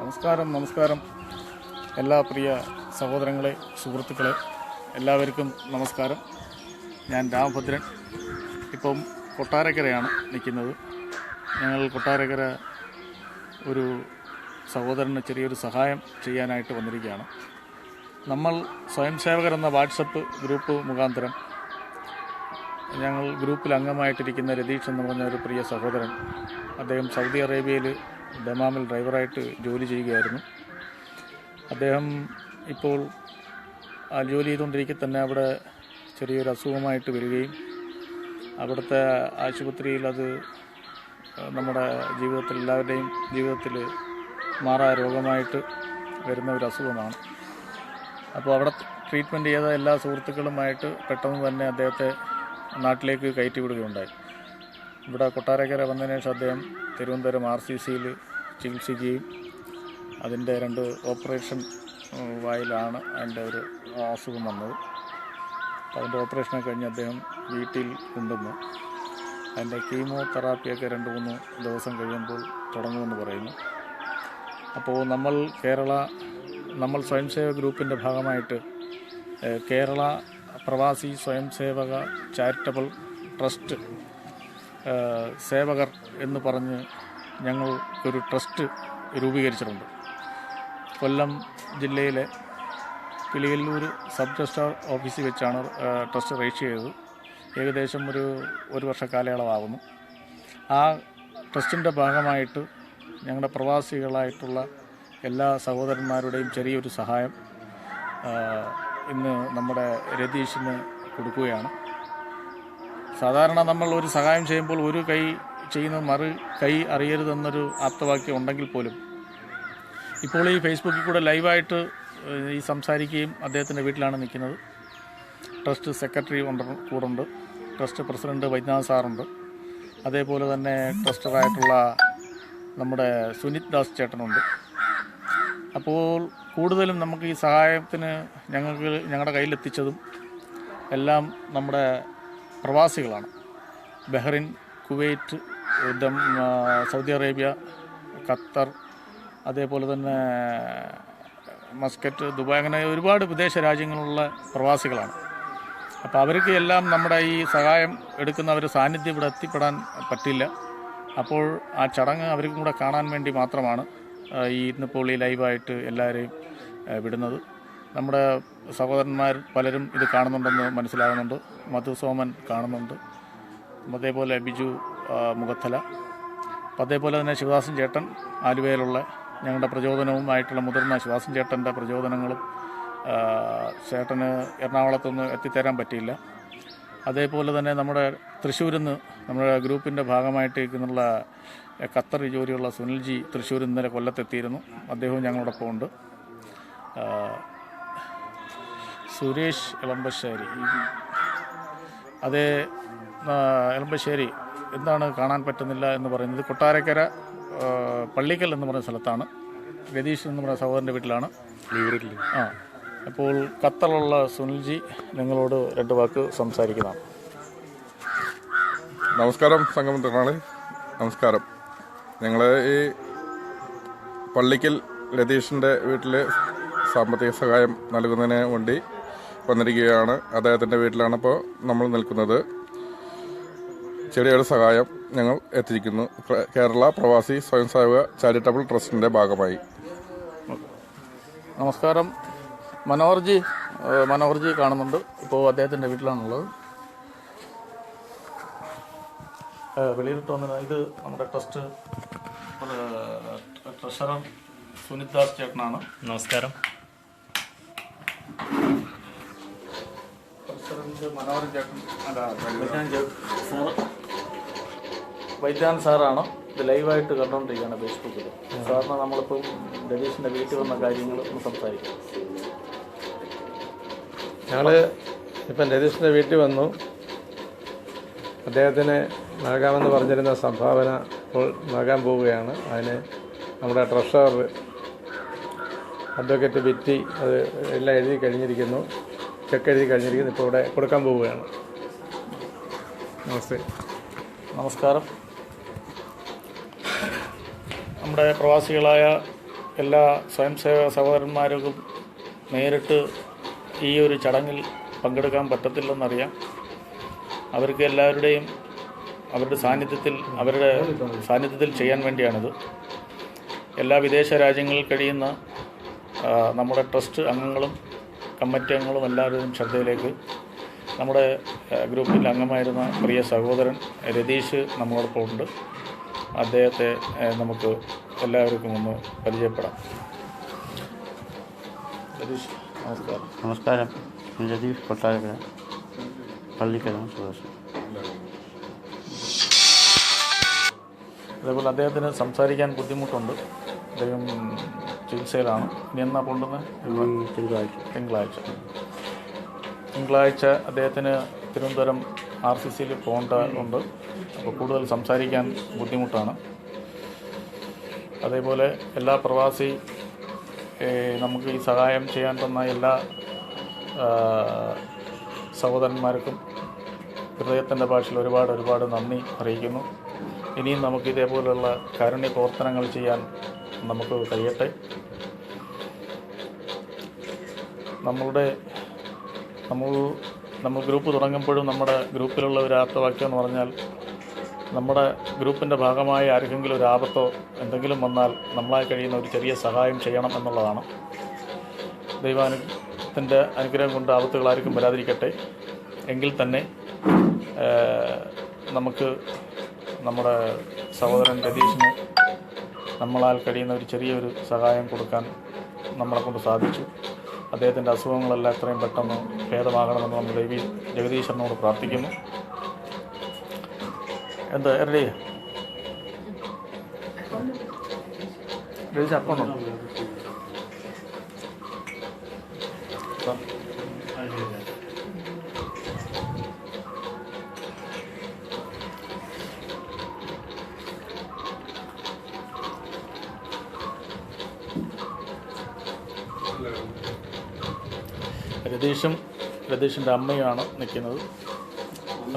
നമസ്കാരം നമസ്കാരം. എല്ലാ പ്രിയ സഹോദരങ്ങളെ സുഹൃത്തുക്കളെ എല്ലാവർക്കും നമസ്കാരം. ഞാൻ രാമഭദ്രൻ. ഇപ്പം കൊട്ടാരക്കരയാണ് നിൽക്കുന്നത്. ഞങ്ങൾ കൊട്ടാരക്കര ഒരു സഹോദരന് ചെറിയൊരു സഹായം ചെയ്യാനായിട്ട് വന്നിരിക്കുകയാണ്. നമ്മൾ സ്വയം സേവകർ എന്ന വാട്സപ്പ് ഗ്രൂപ്പ് മുഖാന്തരം ഞങ്ങൾ ഗ്രൂപ്പിൽ അംഗമായിട്ടിരിക്കുന്ന രതീഷ് എന്ന് പറഞ്ഞ ഒരു പ്രിയ സഹോദരൻ അദ്ദേഹം സൗദി അറേബ്യയിൽ ദമാമിൽ ഡ്രൈവറായിട്ട് ജോലി ചെയ്യുകയായിരുന്നു. അദ്ദേഹം ഇപ്പോൾ ആ ജോലി ചെയ്തുകൊണ്ടിരിക്കെ തന്നെ അവിടെ ചെറിയൊരു അസുഖമായിട്ട് വരികയും അവിടുത്തെ ആശുപത്രിയിൽ അത് നമ്മുടെ ജീവിതത്തിൽ എല്ലാവരുടെയും ജീവിതത്തിൽ മാറാ രോഗമായിട്ട് വരുന്ന ഒരു അസുഖമാണ്. അപ്പോൾ അവിടെ ട്രീറ്റ്മെന്റ് ചെയ്ത എല്ലാ സുഹൃത്തുക്കളുമായിട്ട് പെട്ടെന്ന് തന്നെ അദ്ദേഹത്തെ നാട്ടിലേക്ക് കയറ്റി വിടുകയുണ്ടായി. ഇവിടെ കൊട്ടാരക്കര വന്നതിന് ശേഷം അദ്ദേഹം തിരുവനന്തപുരം ആർ സി സിയിൽ ചികിത്സിക്കുകയും അതിന്റെ രണ്ട് ഓപ്പറേഷൻ വായിലാണ് അതിന്റെ ഒരു അസുഖം വന്നത്. അതിന്റെ ഓപ്പറേഷനൊക്കെ കഴിഞ്ഞ് അദ്ദേഹം വീട്ടിൽ കൊണ്ടുവന്നു. അതിന്റെ കീമോ തെറാപ്പിയൊക്കെ രണ്ട് മൂന്ന് ദിവസം കഴിയുമ്പോൾ തുടങ്ങുമെന്ന് പറയുന്നു. അപ്പോൾ നമ്മൾ കേരള നമ്മൾ സ്വയംസേവക ഗ്രൂപ്പിന്റെ ഭാഗമായിട്ട് കേരള പ്രവാസി സ്വയംസേവക ചാരിറ്റബിൾ ട്രസ്റ്റ് സേവകർ എന്ന് പറഞ്ഞ് ഞങ്ങൾക്കൊരു ട്രസ്റ്റ് രൂപീകരിച്ചിട്ടുണ്ട്. കൊല്ലം ജില്ലയിലെ കിളിയല്ലൂർ സബ് രജിസ്ട്രാർ ഓഫീസിൽ വെച്ചാണ് ട്രസ്റ്റ് രജിസ്റ്റർ ചെയ്തത്. ഏകദേശം ഒരു ഒരു വർഷ കാലയളവാകുന്നു. ആ ട്രസ്റ്റിന്റെ ഭാഗമായിട്ട് ഞങ്ങളുടെ പ്രവാസികളായിട്ടുള്ള എല്ലാ സഹോദരന്മാരുടെയും ചെറിയൊരു സഹായം ഇന്ന് നമ്മുടെ രതീഷിന് കൊടുക്കുകയാണ്. സാധാരണ നമ്മൾ ഒരു സഹായം ചെയ്യുമ്പോൾ ഒരു കൈ ചെയ്യുന്ന മറു കൈ അറിയരുതെന്നൊരു ആപ്തവാക്യം ഉണ്ടെങ്കിൽ പോലും. ഇപ്പോൾ ഈ ഫേസ്ബുക്കിൽ കൂടെ ലൈവായിട്ട് ഈ സംസാരിക്കുകയും അദ്ദേഹത്തിന്റെ വീട്ടിലാണ് നിൽക്കുന്നത്. ട്രസ്റ്റ് സെക്രട്ടറി ഉണ്ട് കൂടുണ്ട്. ട്രസ്റ്റ് പ്രസിഡന്റ് വൈദ്യനാഥ് സാറുണ്ട്. അതേപോലെ തന്നെ ട്രസ്റ്ററായിട്ടുള്ള നമ്മുടെ സുനിത് ദാസ് ചേട്ടനുണ്ട്. അപ്പോൾ കൂടുതലും നമുക്ക് ഈ സഹായത്തിന് ഞങ്ങൾക്ക് ഞങ്ങളുടെ കയ്യിലെത്തിച്ചതും എല്ലാം നമ്മുടെ പ്രവാസികളാണ്. Bahrain Kuwait Saudi Arabia Qatar അതേപോലെ തന്നെ മസ്കറ്റ് ദുബായ് അങ്ങനെ ഒരുപാട് വിദേശ രാജ്യങ്ങളിലുള്ള പ്രവാസികളാണ്. അപ്പോൾ അവർക്ക് എല്ലാം നമ്മുടെ ഈ സഹായം എടുക്കുന്ന ഒരു സാന്നിധ്യം ഇവിടെ എത്തിപ്പെടാൻ പറ്റില്ല. അപ്പോൾ ആ ചടങ്ങ് അവർക്കും കൂടെ കാണാൻ വേണ്ടി മാത്രമാണ് ഈ ഇന്നിപ്പോൾ ഈ ലൈവായിട്ട് എല്ലാവരെയും വിടുന്നത്. നമ്മുടെ സഹോദരന്മാർ പലരും ഇത് കാണുന്നുണ്ടെന്ന് മനസ്സിലാകുന്നുണ്ട് മധുസോമൻ കാണുന്നുണ്ട്. അതേപോലെ ബിജു മുഖത്തല. അപ്പം അതേപോലെ തന്നെ ശിവദാസൻ ചേട്ടൻ ആലുവയിലുള്ള ഞങ്ങളുടെ പ്രചോദനവുമായിട്ടുള്ള മുതിർന്ന ശിവദാസൻ ചേട്ടന്റെ പ്രചോദനങ്ങളും ചേട്ടന് എറണാകുളത്തൊന്നും എത്തിത്തരാൻ പറ്റിയില്ല. അതേപോലെ തന്നെ നമ്മുടെ തൃശ്ശൂരിൽ നിന്ന് നമ്മുടെ ഗ്രൂപ്പിന്റെ ഭാഗമായിട്ട് ഇരിക്കുന്നുള്ള ഖത്തർ ജോലിയുള്ള സുനിൽജി തൃശ്ശൂർ ഇന്നലെ കൊല്ലത്തെത്തിയിരുന്നു. അദ്ദേഹവും ഞങ്ങളോടൊപ്പം ഉണ്ട്. സുരേഷ് എളമ്പശ്ശേരി. ഈ- അതേ എളമ്പശ്ശേരി എന്താണ് കാണാൻ പറ്റുന്നില്ല എന്ന് പറയുന്നത് കൊട്ടാരക്കര പള്ളിക്കൽ എന്ന് പറയുന്ന സ്ഥലത്താണ്. രതീഷ് എന്ന് പറയുന്ന സഹോദരന്റെ വീട്ടിലാണ്. ആ അപ്പോൾ ഖത്തറിലുള്ള സുനിൽജി നിങ്ങളോട് രണ്ട് വാക്ക് സംസാരിക്കുന്നതാണ്. നമസ്കാരം സംഗമം തൊഴിലാളി നമസ്കാരം. ഞങ്ങൾ ഈ പള്ളിക്കൽ രതീഷിന്റെ വീട്ടിൽ സാമ്പത്തിക സഹായം നൽകുന്നതിന് വേണ്ടി വന്നിരിക്കുകയാണ്. അദ്ദേഹത്തിന്റെ വീട്ടിലാണ് ഇപ്പോൾ നമ്മൾ നിൽക്കുന്നത്. ചെറിയൊരു സഹായം ഞങ്ങൾ എത്തിയിരിക്കുന്നു കേരള പ്രവാസി സ്വയം സേവക ചാരിറ്റബിൾ ട്രസ്റ്റിന്റെ ഭാഗമായി. നമസ്കാരം. മനോഹർജി മനോഹർജി കാണുന്നുണ്ട്. ഇപ്പോൾ അദ്ദേഹത്തിന്റെ വീട്ടിലാണുള്ളത്. വെളിയിലിട്ട് വന്നത് ഇത് നമ്മുടെ ട്രസ്റ്റ് ട്രഷറർ സുനിത് ദാസ് ചേട്ടനാണ്. നമസ്കാരം പ്രസിഡന്റ് മനോഹരൻ ചേട്ടൻ വൈദ്യാൻ സാറാണ് ഇത് ലൈവായിട്ട് കണ്ടുകൊണ്ടിരിക്കുകയാണ് ഫേസ്ബുക്കിൽ സാറിന് നമ്മളിപ്പം രതീഷിന്റെ വീട്ടിൽ വന്ന കാര്യങ്ങൾ ഒന്ന് സംസാരിക്കാം. ഞങ്ങൾ ഇപ്പം രതീഷിന്റെ വീട്ടിൽ വന്നു. അദ്ദേഹത്തിന് നൽകാമെന്ന് പറഞ്ഞിരുന്ന സംഭാവന ഇപ്പോൾ നൽകാൻ പോവുകയാണ്. അതിന് നമ്മുടെ ട്രഷറർ അഡ്വക്കേറ്റ് വിറ്റി അത് എല്ലാം എഴുതി കഴിഞ്ഞിരിക്കുന്നു. ചെക്ക് എഴുതി കഴിഞ്ഞിരിക്കുന്നു. ഇപ്പോൾ ഇവിടെ കൊടുക്കാൻ പോവുകയാണ്. നമസ്തേ. നമസ്കാരം. നമ്മുടെ പ്രവാസികളായ എല്ലാ സ്വയം സേവക സഹോദരന്മാർക്കും നേരിട്ട് ഈ ഒരു ചടങ്ങിൽ പങ്കെടുക്കാൻ പറ്റത്തില്ലെന്നറിയാം. അവർക്ക് എല്ലാവരുടെയും അവരുടെ സാന്നിധ്യത്തിൽ അവരുടെ സാന്നിധ്യത്തിൽ ചെയ്യാൻ വേണ്ടിയാണിത്. എല്ലാ വിദേശ രാജ്യങ്ങളിൽ കഴിയുന്ന നമ്മുടെ ട്രസ്റ്റ് അംഗങ്ങളും കമ്മിറ്റി അംഗങ്ങളും എല്ലാവരും ശ്രദ്ധയിലേക്ക് നമ്മുടെ ഗ്രൂപ്പിൽ അംഗമായിരുന്ന പ്രിയ സഹോദരൻ രതീഷ് നമ്മളോടൊപ്പം ഉണ്ട്. അദ്ദേഹത്തെ നമുക്ക് എല്ലാവർക്കും ഒന്ന് പരിചയപ്പെടാം. രതീഷ് നമസ്കാരം. നമസ്കാരം. രതീഷ് കൊട്ടാരക്കര പള്ളിക്കര സ്വദേശം. അതേപോലെ അദ്ദേഹത്തിന് സംസാരിക്കാൻ ബുദ്ധിമുട്ടുണ്ട്. അദ്ദേഹം ചികിത്സയിലാണ്. ഇനി എന്നാ കൊണ്ടുവന്നത് തിങ്കളാഴ്ച. തിങ്കളാഴ്ച. തിങ്കളാഴ്ച അദ്ദേഹത്തിന് തിരുവനന്തപുരം ആർ സി സിയിൽ പോകേണ്ട ഉണ്ട്. അപ്പോൾ കൂടുതൽ സംസാരിക്കാൻ ബുദ്ധിമുട്ടാണ്. അതേപോലെ എല്ലാ പ്രവാസി നമുക്ക് ഈ സഹായം ചെയ്യാൻ തന്ന എല്ലാ സഹോദരന്മാർക്കും ഹൃദയത്തിന്റെ ഭാഷയിൽ ഒരുപാട് ഒരുപാട് നന്ദി അറിയിക്കുന്നു. ഇനിയും നമുക്ക് ഇതേപോലുള്ള കാരുണ്യ പ്രവർത്തനങ്ങൾ ചെയ്യാൻ നമുക്ക് കഴിയട്ടെ. നമ്മളുടെ നമ്മൾ നമ്മൾ ഗ്രൂപ്പ് തുടങ്ങുമ്പോഴും നമ്മുടെ ഗ്രൂപ്പിലുള്ള ഒരു ആപ്തവാക്യം എന്ന് പറഞ്ഞാൽ നമ്മുടെ ഗ്രൂപ്പിന്റെ ഭാഗമായി ആർക്കെങ്കിലും ഒരു ആപത്തോ എന്തെങ്കിലും വന്നാൽ നമ്മളായി കഴിയുന്ന ഒരു ചെറിയ സഹായം ചെയ്യണം എന്നുള്ളതാണ്. ദൈവാനുത്തിന്റെ അനുഗ്രഹം കൊണ്ട് ആപത്തുകൾ ആർക്കും വരാതിരിക്കട്ടെ. എങ്കിൽ തന്നെ നമുക്ക് നമ്മുടെ സഹോദരൻ രതീഷിന് നമ്മളാൽ കഴിയുന്ന ഒരു ചെറിയൊരു സഹായം കൊടുക്കാൻ നമ്മളെ കൊണ്ട് സാധിച്ചു. അദ്ദേഹത്തിന്റെ അസുഖങ്ങളെല്ലാം എത്രയും പെട്ടെന്ന് ഭേദമാകണമെന്ന് നമ്മൾ ദേവി ജഗദീശ്വരനോട് പ്രാർത്ഥിക്കുന്നു. എന്താ രതീഷ് അക്കൗണ്ട് രതീഷും രതീഷിന്റെ അമ്മയുമാണ് നിൽക്കുന്നത്.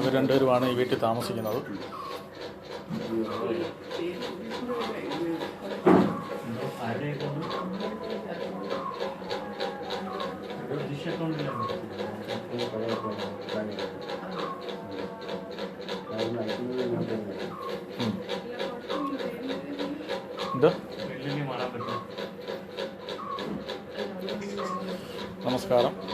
അവർ രണ്ടുപേരുമാണ് ഈ വീട്ടിൽ താമസിക്കുന്നത്. നമസ്കാരം.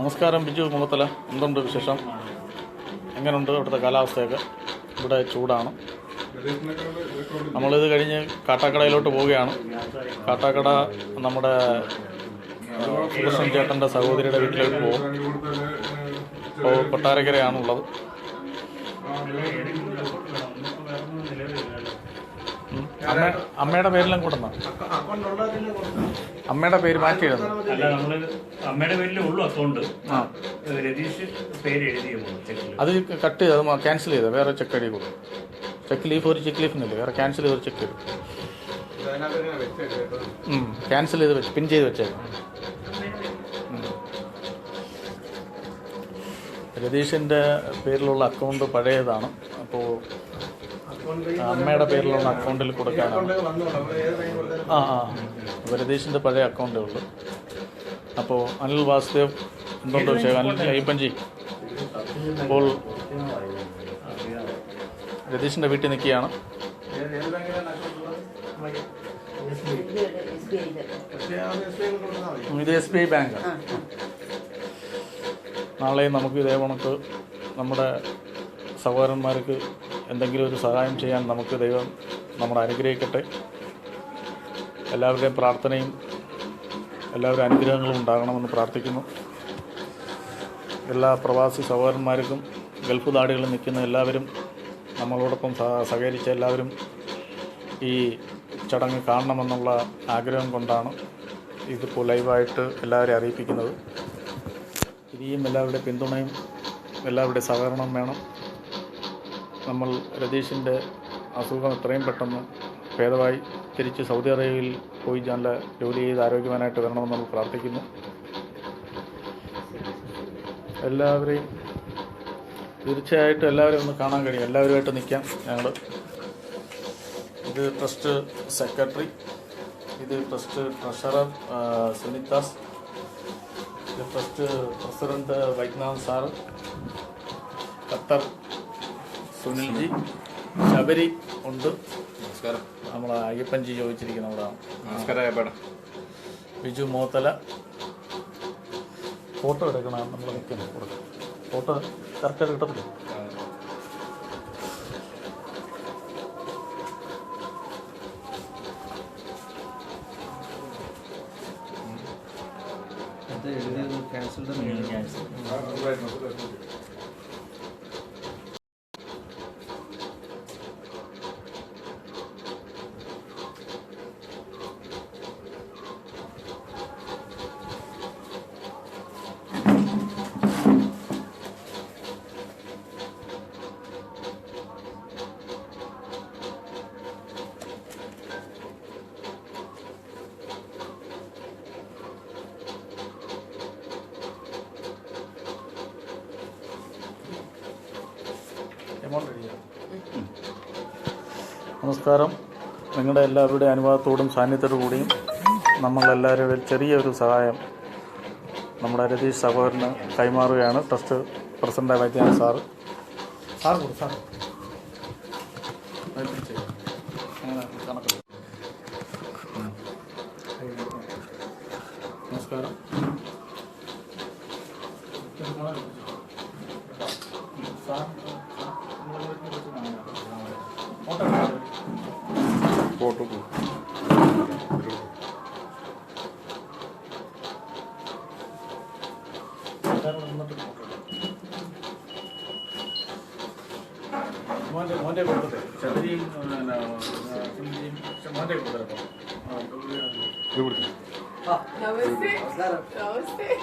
നമസ്കാരം ബിജു മുഖത്തല. എന്തുണ്ട് വിശേഷം? എങ്ങനെയുണ്ട് ഇവിടുത്തെ കാലാവസ്ഥയൊക്കെ? ഇവിടെ ചൂടാണ്. നമ്മളിത് കഴിഞ്ഞ് കാട്ടാക്കടയിലോട്ട് പോവുകയാണ്. കാട്ടാക്കട നമ്മുടെ സുദർശൻ ചേട്ടന്റെ സഹോദരിയുടെ വീട്ടിലേക്ക് പോകും. ഇപ്പോൾ കൊട്ടാരക്കരയാണുള്ളത്. അമ്മ അമ്മയുടെ പേരിലും കൊടുന്ന അമ്മയുടെ പേര് മാറ്റി എഴുതുന്നു അല്ല നമ്മൾ അമ്മയുടെ പേരിലേ ഉള്ളൂ അക്കൗണ്ട്. രതീഷ് പേര് എഴുതിയ അത് കട്ട് ചെയ്ത് അത് ക്യാൻസൽ ചെയ്ത? വേറെ ചെക്ക് അടി കൊടുക്കും ചെക്ക് ലീഫ് ഒരു ചെക്ക് ലീഫ് ഒന്നുമില്ല. വേറെ ക്യാൻസൽ ചെയ്ത് ഒരു ചെക്ക് ചെയ്തു ക്യാൻസൽ ചെയ്ത് വെച്ച് പിൻ ചെയ്ത് വെച്ചേക്കാം. രതീഷിന്റെ പേരിലുള്ള അക്കൗണ്ട് പഴയതാണ്. അപ്പോൾ അമ്മയുടെ പേരിലുള്ള അക്കൗണ്ടിൽ കൊടുക്കാനാണ്. ആ ആ. വരദേശിന്റെ പഴയ അക്കൗണ്ടേ ഉള്ളൂ. അപ്പോൾ അനിൽ വാസുദേവ് എന്തുണ്ടോ അനിൽ അയ്യപ്പൻജി അപ്പോൾ രതീഷിന്റെ വീട്ടിൽ നിൽക്കുകയാണ്. ഇത് എസ് ബി ഐ ബാങ്കാണ് നാളെയും നമുക്ക് ഇതേ കണക്ക് നമ്മുടെ സഹോദരന്മാർക്ക് എന്തെങ്കിലും ഒരു സഹായം ചെയ്യാൻ നമുക്ക് ദൈവം നമ്മളെ അനുഗ്രഹിക്കട്ടെ. എല്ലാവരുടെയും പ്രാർത്ഥനയും എല്ലാവരും അനുഗ്രഹങ്ങളും ഉണ്ടാകണമെന്ന് പ്രാർത്ഥിക്കുന്നു. എല്ലാ പ്രവാസി സഹോദരന്മാർക്കും ഗൾഫ് നാടുകളിൽ നിൽക്കുന്ന എല്ലാവരും നമ്മളോടൊപ്പം സഹകരിച്ച എല്ലാവരും ഈ ചടങ്ങ് കാണണമെന്നുള്ള ആഗ്രഹം കൊണ്ടാണ് ഇതിപ്പോൾ ലൈവായിട്ട് എല്ലാവരെയും അറിയിപ്പിക്കുന്നത്. ഇനിയും എല്ലാവരുടെ പിന്തുണയും എല്ലാവരുടെ സഹകരണം വേണം. നമ്മൾ രതീഷിന്റെ അസുഖം എത്രയും പെട്ടെന്ന് ഭേദമായി തിരിച്ച് സൗദി അറേബ്യയിൽ പോയി നല്ല ജോലി ചെയ്ത് ആരോഗ്യവാനായിട്ട് വരണമെന്ന് നമ്മൾ പ്രാർത്ഥിക്കുന്നു. എല്ലാവരെയും തീർച്ചയായിട്ടും എല്ലാവരും ഒന്ന് കാണാൻ കഴിയും. എല്ലാവരുമായിട്ട് നിൽക്കാം ഞങ്ങൾ ഇത് ട്രസ്റ്റ് സെക്രട്ടറി ഇത് ട്രസ്റ്റ് ട്രഷറർ സുനിതാസ് ഇത് trust president Vaidyanath sir Qatar Sunilji Shabari ഉണ്ട്. നമസ്കാരം. നമ്മളെ അയ്യപ്പൻജി ചോദിച്ചിരിക്കുന്ന അവിടെ. നമസ്കാരം ബിജു മോത്തല. ഫോട്ടോ എടുക്കണം നമ്മൾ നിൽക്കുന്നത് ഫോട്ടോ കറക്റ്റായിട്ട് കിട്ടത്തില്ല? ക്യാൻസൽ എഴുതിയോ? നമസ്കാരം. നിങ്ങളുടെ എല്ലാവരുടെയും അനുവാദത്തോടും സാന്നിധ്യത്തോടു കൂടിയും നമ്മളെല്ലാവരും ഒരു ചെറിയൊരു സഹായം നമ്മുടെ രതീഷ് സഹോദരന് കൈമാറുകയാണ്. Trust president Vaidyanath sir sir sir. നമസ്കാരം.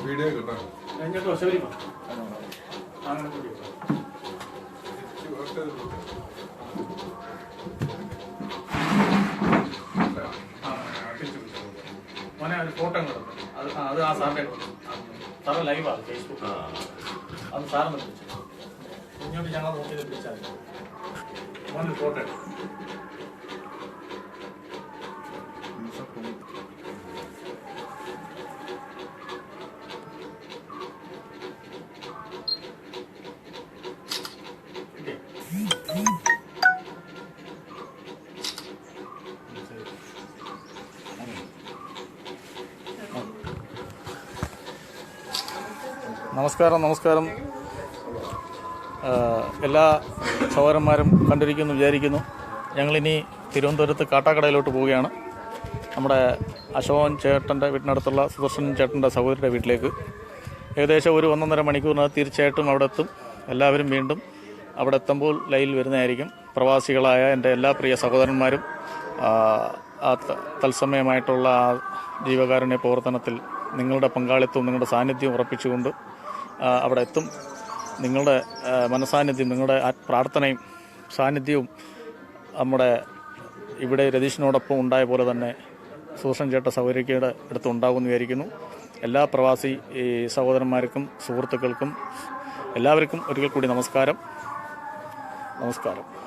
വീഡിയോ കിട്ടാം അങ്ങനെ കൂടി. മോനെ ഒരു ഫോട്ടോ കിടന്നു അത് ആ, അത് ആ സാറിന്റെ സാറ് ലൈവാണ് ഫേസ്ബുക്ക്. അത് സാറിന് വിളിച്ചു ഇങ്ങോട്ട് ഞങ്ങൾ നോക്കിയത് വിളിച്ചാൽ മോനൊരു ഫോട്ടോ എടുക്കും. നമസ്കാരം നമസ്കാരം. എല്ലാ സഹോദരന്മാരും കണ്ടിരിക്കുന്നു വിചാരിക്കുന്നു. ഞങ്ങളിനി തിരുവനന്തപുരത്ത് കാട്ടാക്കടയിലോട്ട് പോവുകയാണ്. നമ്മുടെ അശോകൻ ചേട്ടന്റെ വീട്ടിനടുത്തുള്ള സുദർശൻ ചേട്ടന്റെ സഹോദരിയുടെ വീട്ടിലേക്ക്. ഏകദേശം ഒരു ഒന്നൊന്നര മണിക്കൂറിനകത്ത് തീർച്ചയായിട്ടും അവിടെ എത്തും. എല്ലാവരും വീണ്ടും അവിടെ എത്തുമ്പോൾ ലൈനിൽ വരുന്നതായിരിക്കും. പ്രവാസികളായ എന്റെ എല്ലാ പ്രിയ സഹോദരന്മാരും ആ, തത്സമയമായിട്ടുള്ള ആ ജീവകാരുണ്യ പ്രവർത്തനത്തിൽ നിങ്ങളുടെ പങ്കാളിത്തവും നിങ്ങളുടെ സാന്നിധ്യവും ഉറപ്പിച്ചുകൊണ്ട് അവിടെ എത്തും. നിങ്ങളുടെ മനസാന്നിധ്യം നിങ്ങളുടെ പ്രാർത്ഥനയും സാന്നിധ്യവും നമ്മുടെ ഇവിടെ രതീഷിനോടൊപ്പം ഉണ്ടായ പോലെ തന്നെ സുദർശൻ ചേട്ട സൗകര്യയുടെ അടുത്ത് ഉണ്ടാകുമെന്ന് വിചാരിക്കുന്നു. എല്ലാ പ്രവാസി സഹോദരന്മാർക്കും സുഹൃത്തുക്കൾക്കും എല്ലാവർക്കും ഒരിക്കൽ കൂടി നമസ്കാരം. നമസ്കാരം.